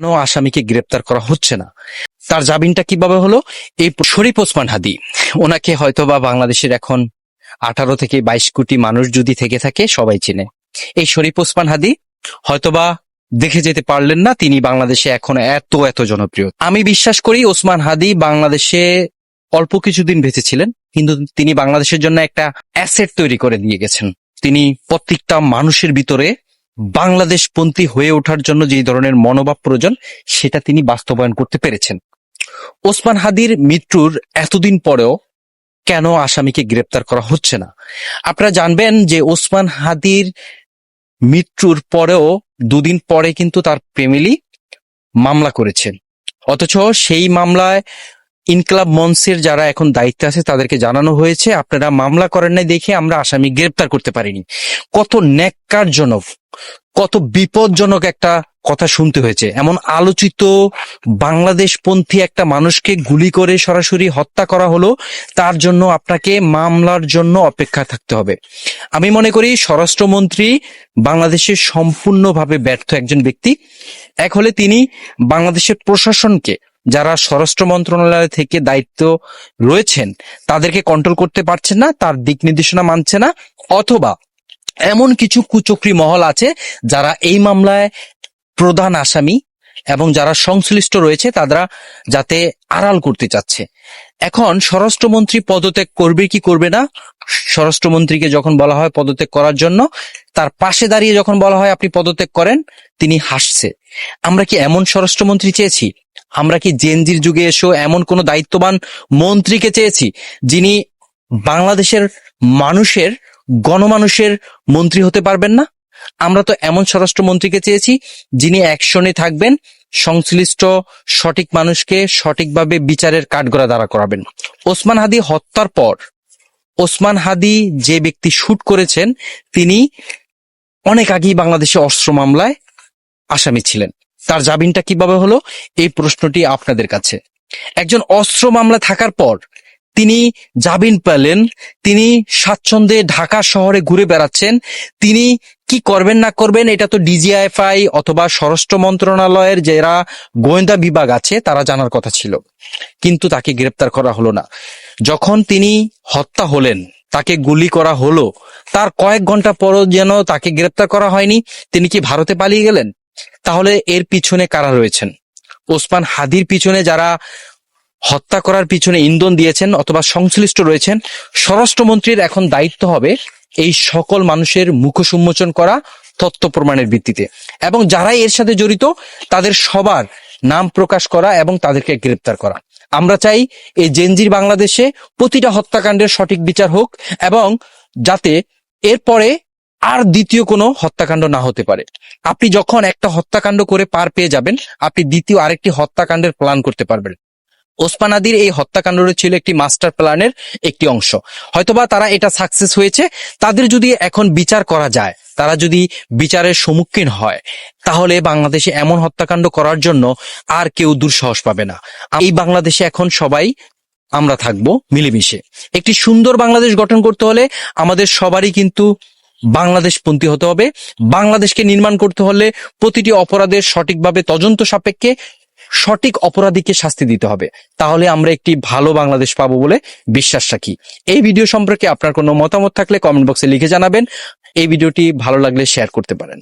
কোনো আসামিকে গ্রেপ্তার করা হচ্ছে না। তার জামিনটা কীভাবে হলো? এই শরীফ ওসমান হাদি। ওনাকে হয়তো বা বাংলাদেশের এখন আঠারো থেকে বাইশ কোটি মানুষ যদি থেকে থাকে, সবাই চিনে। এই শরীফ ওসমান হাদি হয়তোবা দেখে যেতে পারলেন না, তিনি বাংলাদেশে এখন এত এত জনপ্রিয়। আমি বিশ্বাস করি ওসমান হাদি বাংলাদেশে অল্প কিছুদিন বেঁচে ছিলেন কিন্তু তিনি বাংলাদেশের জন্য একটা অ্যাসেট তৈরি করে দিয়ে গেছেন। তিনি প্রত্যেকটা মানুষের ভিতরে বাংলাদেশপন্থী হয়ে ওঠার জন্য যে ধরনের মনোভাব প্রয়োজন, সেটা তিনি বাস্তবায়ন করতে পেরেছেন। ওসমান হাদির মৃত্যুর এতদিন পরেও কেন আসামিকে গ্রেপ্তার করা হচ্ছে না? আপনারা জানবেন যে ওসমান হাদির মৃত্যুর পরেও দুদিন পরে কিন্তু তার ফ্যামিলি মামলা করেছেন। অথচ সেই মামলায় ইনকলাব মঞ্চের যারা এখন দায়িত্বে আছে, তাদেরকে জানানো হয়েছে, আপনারা মামলা করেন নাই দেখে আমরা আসামি গ্রেপ্তার করতে পারিনি। কত ন্যাক্কারজনক, কত বিপজ্জনক একটা কথা শুনতে হয়েছে। এমন আলোচিত বাংলাদেশপন্থী একটা মানুষকে গুলি করে সরাসরি হত্যা করা হলো, তার জন্য আপনাকে মামলার জন্য অপেক্ষা থাকতে হবে। আমি মনে করি স্বরাষ্ট্রমন্ত্রী বাংলাদেশের সম্পূর্ণভাবে ব্যর্থ একজন ব্যক্তি। এক হলে তিনি বাংলাদেশের প্রশাসনকে যারা স্বরাষ্ট্র মন্ত্রণালয় থেকে দায়িত্ব রয়েছেন, তাদেরকে কন্ট্রোল করতে পারছেন না, তার দিক নির্দেশনা মানছে না, অথবা এমন কিছু কুচক্রী মহল আছে যারা এই মামলায় প্রধান আসামি এবং যারা সংশ্লিষ্ট রয়েছে, তারা যাতে আড়াল করতে চাচ্ছে। এখন স্বরাষ্ট্রমন্ত্রী পদত্যাগ করবে কি করবে না? স্বরাষ্ট্রমন্ত্রীকে যখন বলা হয় পদত্যাগ করার জন্য, তার পাশে দাঁড়িয়ে যখন বলা হয় আপনি পদত্যাগ করেন, তিনি হাসছে। আমরা কি এমন স্বরাষ্ট্রমন্ত্রী চেয়েছি? আমরা কি জেনজির যুগে এসেও এমন কোন দায়িত্ববান মন্ত্রীকে চেয়েছি, যিনি বাংলাদেশের মানুষের, গণমানুষের মন্ত্রী হতে পারবেন না? আমরা তো এমন স্বরাষ্ট্রমন্ত্রীকে চেয়েছি, যিনি অ্যাকশনে থাকবেন, সংশ্লিষ্ট সঠিক মানুষকে সঠিকভাবে বিচারের কাঠগড়া দ্বারা করাবেন। ওসমান হাদি হত্যার পর, ওসমান হাদি যে ব্যক্তি শুট করেছেন, তিনি অনেক আগেই বাংলাদেশে অস্ত্র মামলায় আসামি ছিলেন। তার জামিনটা কীভাবে হলো? এই প্রশ্নটি আপনাদের কাছে। একজন অস্ত্র মামলা থাকার পর তিনি জামিন পেলেন, তিনি স্বাচ্ছন্দ্যে ঢাকা শহরে ঘুরে বেড়াচ্ছেন, তিনি কি করবেন না করবেন এটা তো ডিজিআইএফআই অথবা স্বরাষ্ট্র মন্ত্রণালয়ের যারা গোয়েন্দা বিভাগ আছে তারা জানার কথা ছিল। কিন্তু তাকে গ্রেপ্তার করা হলো না। যখন তিনি হত্যা হলেন, তাকে গুলি করা হলো, তার কয়েক ঘণ্টা পরও যেন তাকে গ্রেপ্তার করা হয়নি, তিনি কি ভারতে পালিয়ে গেলেন? তাহলে এর পিছনে কারা রয়েছেন? ওসমান হাদির পিছনে যারা হত্যা করার পিছনে ইন্ধন দিয়েছেন অথবা সংশ্লিষ্ট রয়েছেন, স্বরাষ্ট্রমন্ত্রীর এখন দায়িত্ব হবে এই সকল মানুষের মুখোন্মোচন করা তথ্য প্রমাণের ভিত্তিতে। এবং যারাই এর সাথে জড়িত, তাদের সবার নাম প্রকাশ করা এবং তাদেরকে গ্রেপ্তার করা। আমরা চাই এই জেনজির বাংলাদেশে প্রতিটা হত্যাকাণ্ডের সঠিক বিচার হোক এবং যাতে এরপরে আর দ্বিতীয় কোনো হত্যাকাণ্ড না হতে পারে। আপনি যখন একটা হত্যাকাণ্ড করে পার পেয়ে যাবেন, আপনি দ্বিতীয় আরেকটি হত্যাকাণ্ডের প্ল্যান করতে পারবেন। ওসমান আদির এই হত্যাকাণ্ডটা ছিল একটি মাস্টার প্ল্যানের একটি অংশ। হয়তোবা তারা এটা সাকসেস হয়েছে। তাদের যদি এখন বিচার করা যায়, তারা যদি বিচারের সম্মুখীন হয়, তাহলে বাংলাদেশে এমন হত্যাকাণ্ড করার জন্য আর কেউ দুঃসাহস পাবে না। এই বাংলাদেশে এখন সবাই আমরা থাকব মিলেমিশে। একটি সুন্দর বাংলাদেশ গঠন করতে হলে আমাদের সবারই কিন্তু বাংলাদেশপন্থী হতে হবে। বাংলাদেশকে নির্মাণ করতে হলে প্রতিটি অপরাধের সঠিকভাবে তদন্ত সাপেক্ষে সঠিক অপরাধীকে শাস্তি দিতে হবে। তাহলে আমরা একটি ভালো বাংলাদেশ পাবো বলে বিশ্বাস রাখি। এই ভিডিও সম্পর্কে আপনার কোনো মতামত থাকলে কমেন্ট বক্সে লিখে জানাবেন। এই ভিডিওটি ভালো লাগলে শেয়ার করতে পারেন।